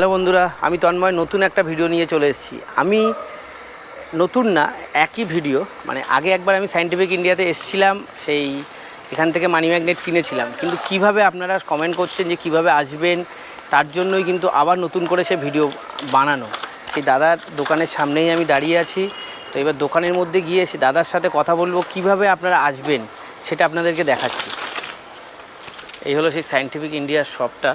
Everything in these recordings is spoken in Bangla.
হ্যালো বন্ধুরা, আমি তন্ময়, নতুন একটা ভিডিও নিয়ে চলে এসেছি। আমি নতুন না, একই ভিডিও মানে আগে একবার আমি সায়েন্টিফিক ইন্ডিয়াতে এসেছিলাম, সেই এখান থেকে মানি ম্যাগনেট কিনেছিলাম। কিন্তু কীভাবে আপনারা কমেন্ট করছেন যে কীভাবে আসবেন, তার জন্যই কিন্তু আবার নতুন করে সে ভিডিও বানানো। সেই দাদার দোকানের সামনেই আমি দাঁড়িয়ে আছি। তো এবার দোকানের মধ্যে গিয়ে সে দাদার সাথে কথা বলব, কীভাবে আপনারা আসবেন, সেটা আপনাদেরকে দেখাচ্ছি। এই হলো সেই সায়েন্টিফিক ইন্ডিয়ার শপটা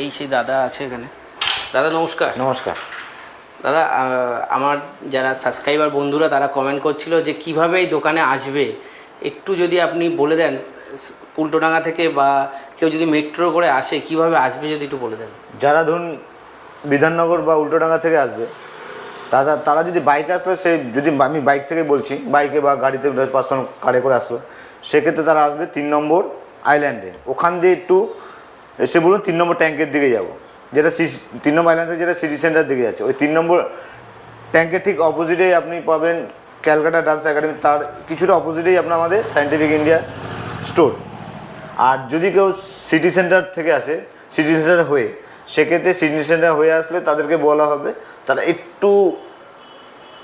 এই সেই দাদা আছে এখানে। দাদা নমস্কার। নমস্কার। দাদা আমার যারা সাবস্ক্রাইবার বন্ধুরা তারা কমেন্ট করছিল যে কীভাবে এই দোকানে আসবে। একটু যদি আপনি বলে দেন উল্টোডাঙ্গা থেকে বা কেউ যদি মেট্রো করে আসে কীভাবে আসবে যদি একটু বলে দেন? যারা ধরুন বিধাননগর বা উল্টোডাঙ্গা থেকে আসবে তারা তারা যদি বাইকে আসলে সে যদি আমি বাইক থেকে বলছি বাইকে বা গাড়িতে পার্সোনাল কারে করে আসলো সেক্ষেত্রে তারা আসবে তিন নম্বর আইল্যান্ডে ওখান দিয়ে একটু এসে বলুন তিন নম্বর ট্যাঙ্কের দিকে যাব। যেটা সি তিন নম্বর আইল্যান্ড যেটা সিটি সেন্টার দিকে যাচ্ছে। ওই তিন নম্বর ট্যাঙ্কের ঠিক অপোজিটেই আপনি পাবেন ক্যালকাটা ডান্স একাডেমি। তার কিছুটা অপোজিটেই আপনার আমাদের সায়েন্টিফিক ইন্ডিয়া স্টোর আর যদি কেউ সিটি সেন্টার থেকে আসে সিটি সেন্টার হয়ে, সেক্ষেত্রে সিটি সেন্টার হয়ে আসলে তাদেরকে বলা হবে, তারা একটু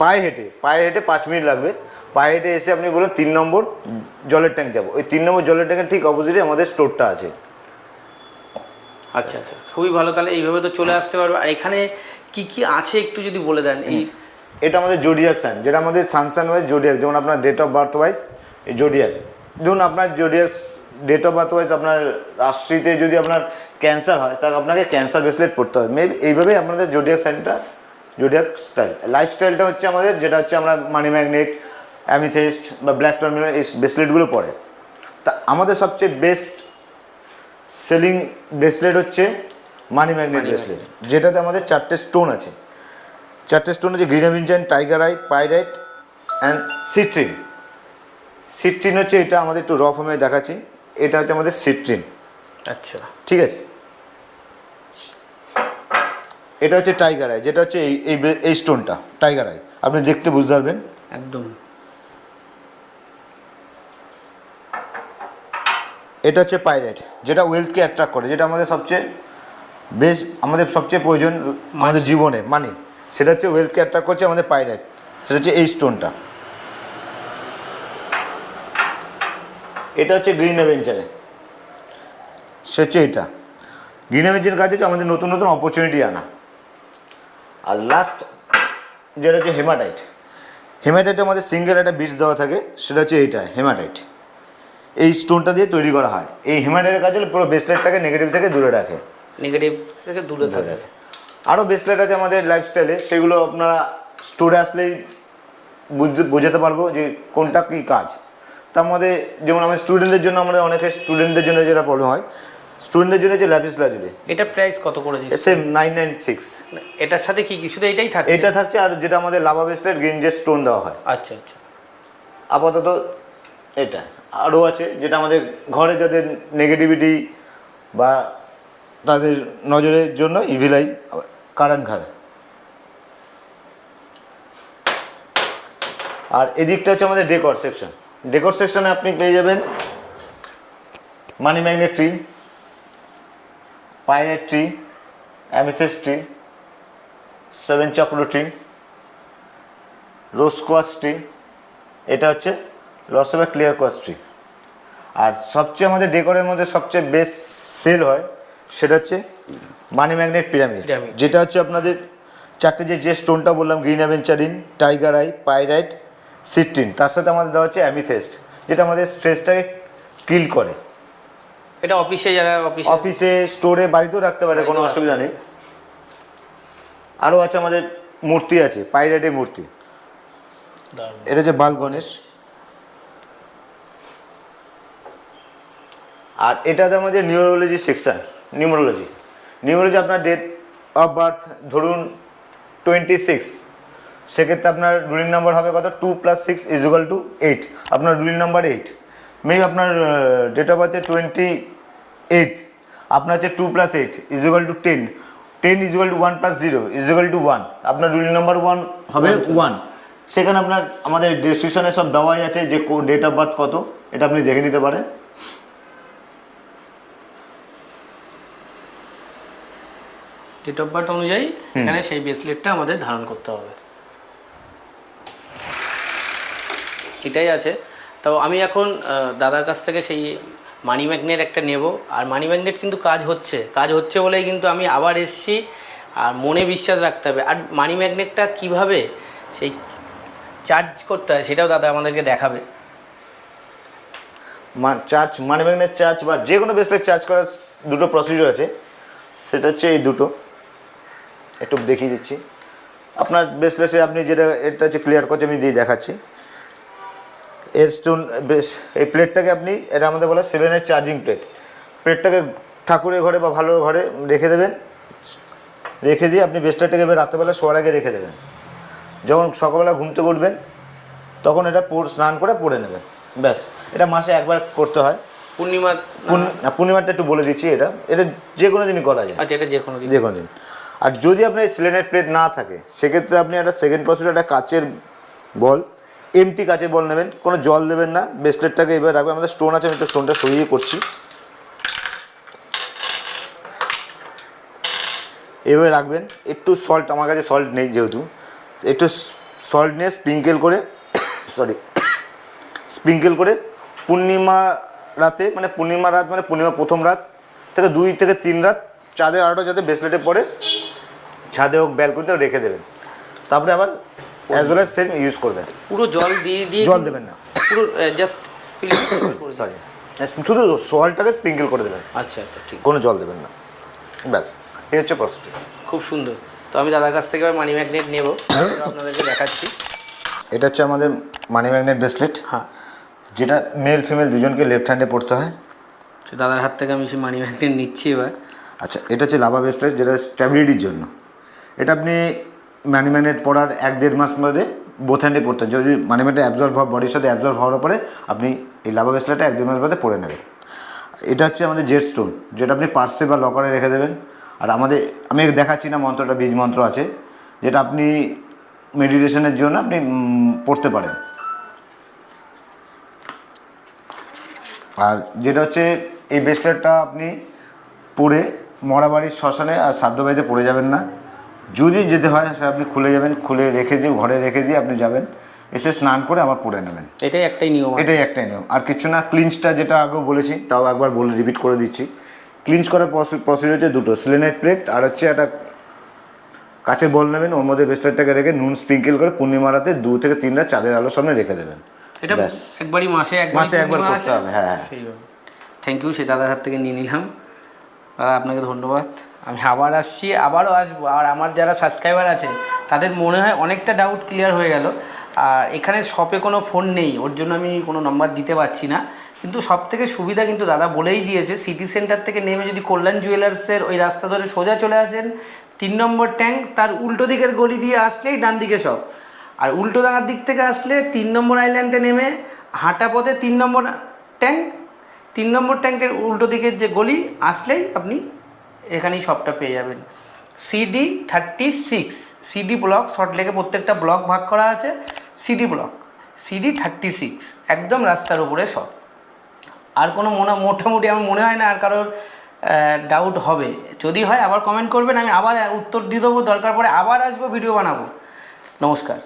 পায়ে হেঁটে পায়ে হেঁটে পাঁচ মিনিট লাগবে। পায়ে হেঁটে এসে আপনি বলেন তিন নম্বর জলের ট্যাঙ্ক যাব। ওই তিন নম্বর জলের ট্যাঙ্কের ঠিক অপোজিটে আমাদের স্টোরটা আছে। আচ্ছা আচ্ছা। খুবই ভালো, তাহলে এইভাবে তো চলে আসতে পারবে। আর এখানে কি কি আছে একটু যদি বলে দেন? এই এটা আমাদের জোডিয়াক সাইন যেটা আমাদের সানসান ওয়াইজ জোডিয়াক যেমন আপনার date of birth wise zodiac ধরুন আপনার zodiac date of birth wise আপনার রাশিতে যদি আপনার ক্যান্সার হয়, তাহলে আপনাকে ক্যান্সার ব্রেসলেট পড়তে হবে। মেবি এইভাবেই আপনাদের জোডিয়াক সাইনটা জোডিয়াক স্টাইল লাইফস্টাইলটা হচ্ছে আমাদের, যেটা হচ্ছে আমরা মানি ম্যাগনেট অ্যামিথেস্ট বা ব্ল্যাক টার্মিনাল এই ব্রেসলেটগুলো পড়ে তা আমাদের সবচেয়ে বেস্ট সেলিং ব্রেসলেট হচ্ছে মানি ম্যাগনেট ব্রেসলেট। যেটাতে আমাদের চারটে স্টোন আছে। চারটে স্টোন হচ্ছে green aventurine tiger eye pyrite and citrine. Citrine হচ্ছে এটা আমাদের একটু র ফর্মে দেখাচ্ছি। এটা হচ্ছে আমাদের সিট্রিন। আচ্ছা। ঠিক আছে? এটা হচ্ছে টাইগার আই যেটা হচ্ছে এই এই স্টোনটা টাইগার আই। আপনি দেখতে বুঝতে পারবেন। একদম। এটা হচ্ছে পাইরাইট যেটা ওয়েলথকে অ্যাট্রাক্ট করে যেটা আমাদের সবচেয়ে বেশ আমাদের সবচেয়ে প্রয়োজন আমাদের জীবনে মানি সেটা হচ্ছে ওয়েলথকে অ্যাট্রাক্ট করছে আমাদের পাইরাইট সেটা হচ্ছে এই স্টোনটা এটা হচ্ছে গ্রিন অ্যাভেঞ্চারে সে হচ্ছে এটা। গ্রিন অ্যাভেঞ্চারের কাজ হচ্ছে আমাদের নতুন নতুন অপরচুনিটি আনা। আর লাস্ট যেটা হচ্ছে হেমাটাইট হেমাটাইটে আমাদের সিঙ্গেল একটা বীজ দেওয়া থাকে সেটা হচ্ছে এইটা হেমাটাইট এই স্টোনটা দিয়ে তৈরি করা হয়। এই হেমাটাইটের কাজ হলো পুরো ব্রেসলেটটাকে নেগেটিভ থেকে দূরে রাখে। নেগেটিভ থেকে দূরে থাকে। আরও ব্রেসলেট আছে আমাদের লাইফস্টাইলে সেগুলো আপনারা স্টোরে আসলেই বুঝতে বোঝাতে পারব যে কোনটা কী কাজ। তার মধ্যে যেমন আমাদের স্টুডেন্টদের জন্য আমাদের অনেকে স্টুডেন্টদের জন্য যেটা প্রবলেম হয় স্টুডেন্টদের জন্য যে ল্যাপিস লাজুরি এটা প্রাইস কত করে দিচ্ছে? সেম নাইন নাইন সিক্স এটার সাথে কি কি শুধু এটাই থাকে এটা থাকছে আর যেটা আমাদের লাভা ব্রেসলেট গেঞ্জের স্টোন দেওয়া হয়। আচ্ছা আচ্ছা। আপাতত এটা। আরও আছে, যেটা আমাদের ঘরে যাদের নেগেটিভিটি বা তাদের নজরের জন্য ইভিলাই কারণ ঘাড়ে আর এদিকটা হচ্ছে আমাদের ডেকর সেকশন ডেকর সেকশনে আপনি পেয়ে যাবেন money magnet tree pyrite tree amethyst tree seven chakra tree rose quartz tree এটা হচ্ছে লসবা ক্লিয়ার কোয়াস্ট্রি আর সবচেয়ে আমাদের ডেকোরের মধ্যে সবচেয়ে বেস্ট সেল হয় সেটা হচ্ছে মানি ম্যাগনেট পিরামিড যেটা হচ্ছে আপনাদের চারটে যে যে স্টোনটা বললাম green aventurine tiger eye pyrite citrine তার সাথে আমাদের দেওয়া হচ্ছে অ্যামিথেস্ট যেটা আমাদের স্ট্রেসটাকে কিল করে। এটা অফিসে যারা অফিসে অফিসে স্টোরে বাড়িতেও রাখতে পারে কোনো অসুবিধা নেই। আরও আছে আমাদের মূর্তি আছে পাইরাইটের মূর্তি। এটা হচ্ছে বাল গণেশ। আর এটাতে আমাদের নিউরোলজি সেকশন নিউমোরোলজি নিউমোরোলজি আপনার ডেট অফ বার্থ ধরুন টোয়েন্টি সিক্স সেক্ষেত্রে আপনার রুলিং নাম্বার হবে কত? Two plus six is is equal to eight আপনার রুলিং নাম্বার এইট মেবি আপনার ডেট অফ বার্থে টোয়েন্টি এইট আপনার হচ্ছে two plus eight is equal to ten ten is equal to one plus zero is equal to one আপনার রুলিং নাম্বার ওয়ান হবে ওয়ান সেখানে আপনার আমাদের ডেসক্রিপশনে সব দেওয়াই আছে যে ডেট অফ বার্থ কত এটা আপনি দেখে নিতে পারেন। ডেট অফ বার্থ অনুযায়ী এখানে সেই ব্রেসলেটটা আমাদের ধারণ করতে হবে। এটাই আছে। তো আমি এখন দাদার কাছ থেকে সেই মানি ম্যাগনেট একটা নেব। আর মানি ম্যাগনেট কিন্তু কাজ হচ্ছে। কাজ হচ্ছে বলেই কিন্তু আমি আবার এসেছি। আর মনে বিশ্বাস রাখতে হবে। আর মানি ম্যাগনেটটা কীভাবে সেই চার্জ করতে হয় সেটাও দাদা আমাদেরকে দেখাবে। চার্জ মানি ম্যাগনেট চার্জ বা যে কোনো ব্রেসলেট চার্জ করার দুটো প্রসিডিওর আছে। সেটা হচ্ছে এই দুটো। একটু দেখিয়ে দিচ্ছি। আপনার ব্রেসলেটে আপনি যেটা এটা হচ্ছে ক্লিয়ার করছে আমি দিয়ে দেখাচ্ছি। এর স্টোন বেশ এই প্লেটটাকে আপনি এটা আমাদের বলে সেভেনের চার্জিং প্লেট প্লেটটাকে ঠাকুরের ঘরে বা ভালো ঘরে রেখে দেবেন। রেখে দিয়ে আপনি ব্রেসলেটটাকে এবার রাত্রেবেলা শোয়ার আগে রেখে দেবেন। যখন সকালবেলা ঘুম থেকে উঠবেন তখন এটা স্নান করে পরে নেবেন। ব্যাস এটা মাসে একবার করতে হয়। পূর্ণিমা পূর্ণ- পূর্ণিমাটা একটু বলে দিচ্ছি এটা। এটা যে কোনো দিনই করা যায়। আচ্ছা এটা যে কোনো দিন। যে কোনো দিন। আর যদি আপনার সিলিন্ডার প্লেট না থাকে, সেক্ষেত্রে আপনি একটা সেকেন্ড প্রসেস একটা কাচের বল এমটি কাচের বল নেবেন, কোনো জল দেবেন না ব্রেসলেটটাকে এবার রাখবেন, আমাদের স্টোন আছে, আমি একটু স্টোনটা সরিয়ে করছি। এভাবে রাখবেন, একটু সল্ট আমার কাছে সল্ট নেই যেহেতু, একটু সল্ট নিয়ে স্প্রিঙ্কেল করে সরি স্প্রিঙ্কেল করে পূর্ণিমা রাতে মানে পূর্ণিমা রাত মানে পূর্ণিমা প্রথম রাত থেকে দুই থেকে তিন রাত, চাঁদের আলোটা যাতে ব্রেসলেটে পড়ে ছাদে হোক ব্যালকনিতে রেখে দেবেন। তারপরে আবার as well as same use করবেন। পুরো জল দিয়ে দিয়ে জল দেবেন না। পুরো জাস্ট সরি শুধু সল্টটাকে স্প্রিঙ্কেল করে দেবেন। আচ্ছা আচ্ছা ঠিক। কোনো জল দেবেন না। ব্যাস এই হচ্ছে প্রসেসটি খুব সুন্দর। তো আমি দাদার কাছ থেকে মানি ম্যাগনেট নেব। আপনাদেরকে দেখাচ্ছি। এটা হচ্ছে আমাদের মানি ম্যাগনেট ব্রেসলেট হ্যাঁ। যেটা মেল ফিমেল দুজনকে লেফট হ্যান্ডে পড়তে হয়। দাদার হাত থেকে আমি সেই মানি ম্যাগনেট নিচ্ছি এবার। আচ্ছা এটা হচ্ছে লাভা ব্রেসলেট যেটা স্ট্যাবিলিটির জন্য। এটা আপনি ম্যাগনেট পড়ার এক দেড় মাস মধ্যে বোথ হ্যান্ডে পড়তে। যদি মানি অ্যাবজর্ভ হওয়া বডির সাথে অ্যাবজর্ভ হওয়ার পরে আপনি এই লাভা ব্রেসলেটটা এক দেড় মাস বাদে পরে নেবেন। এটা হচ্ছে আমাদের জেট স্টোন যেটা আপনি পার্সে বা লকারে রেখে দেবেন। আর আমাদের, আমি দেখাচ্ছি না মন্ত্রটা, বীজ মন্ত্র আছে, যেটা আপনি মেডিটেশনের জন্য আপনি পড়তে পারেন। আর যেটা হচ্ছে, এই ব্রেসলেটটা আপনি পরে মরা বাড়ির শ্মশানে আর সাধ্য বাড়িতে পড়ে যাবেন না। যদি যেতে হয় সে আপনি খুলে যাবেন খুলে রেখে দিয়ে ঘরে রেখে দিয়ে আপনি যাবেন এসে স্নান করে আবার পরে নেবেন। এটাই একটাই নিয়ম এটাই একটাই নিয়ম। আর কিছু না ক্লিনসটা যেটা আগেও বলেছি তাও একবার বলে রিপিট করে দিচ্ছি। ক্লিনস করার প্রসিডিউর হচ্ছে দুটো সিলেনাইট প্লেট আর হচ্ছে একটা কাছে বল নেবেন ওর মধ্যে বেস্টারটাকে রেখে নুন স্প্রিঙ্কেল করে পূর্ণিমা রাতে দু থেকে তিন রাত চাঁদের আলোর সামনে রেখে দেবেন। এটা ব্যাস। একবারই মাসে মাসে একবার করতে হবে, হ্যাঁ, হ্যাঁ। থ্যাংক ইউ সে দাদার হাত থেকে নিয়ে নিলাম। আপনাকে ধন্যবাদ। আমি আবার আসছি, আবারও আসব। আর আমার যারা সাবস্ক্রাইবার আছে তাদের মনে হয় অনেকটা ডাউট ক্লিয়ার হয়ে গেল। আর এখানে শপে কোনো ফোন নেই, ওর জন্য আমি কোনো নম্বর দিতে পারছি না। কিন্তু সব থেকে সুবিধা কিন্তু দাদা বলেই দিয়েছে সিটি সেন্টার থেকে নেমে যদি কল্যাণ জুয়েলার্সের ওই রাস্তা ধরে সোজা চলে আসেন, তিন নম্বর ট্যাঙ্ক তার উল্টো দিকের গলি দিয়ে আসলেই ডান দিকে সব আর উল্টো ডাঙার দিক থেকে আসলে তিন নম্বর আইল্যান্ডে নেমে হাঁটা পথে তিন নম্বর ট্যাঙ্ক তিন নম্বর ট্যাঙ্কের উল্টো দিকের যে গলি, আসলেই আপনি এখানেই সবটা পেয়ে যাবেন। CD thirty six CD block short লেগে প্রত্যেকটা ব্লক ভাগ করা আছে। CD block CD thirty six একদম রাস্তার উপরে সব। আর কোনো মনে, মোটামুটি আমার মনে হয় না আর কারোর ডাউট হবে। যদি হয় আবার কমেন্ট করবেন, আমি আবার উত্তর দিয়ে দেবো, দরকার পড়ে আবার আসব ভিডিও বানাবো। নমস্কার।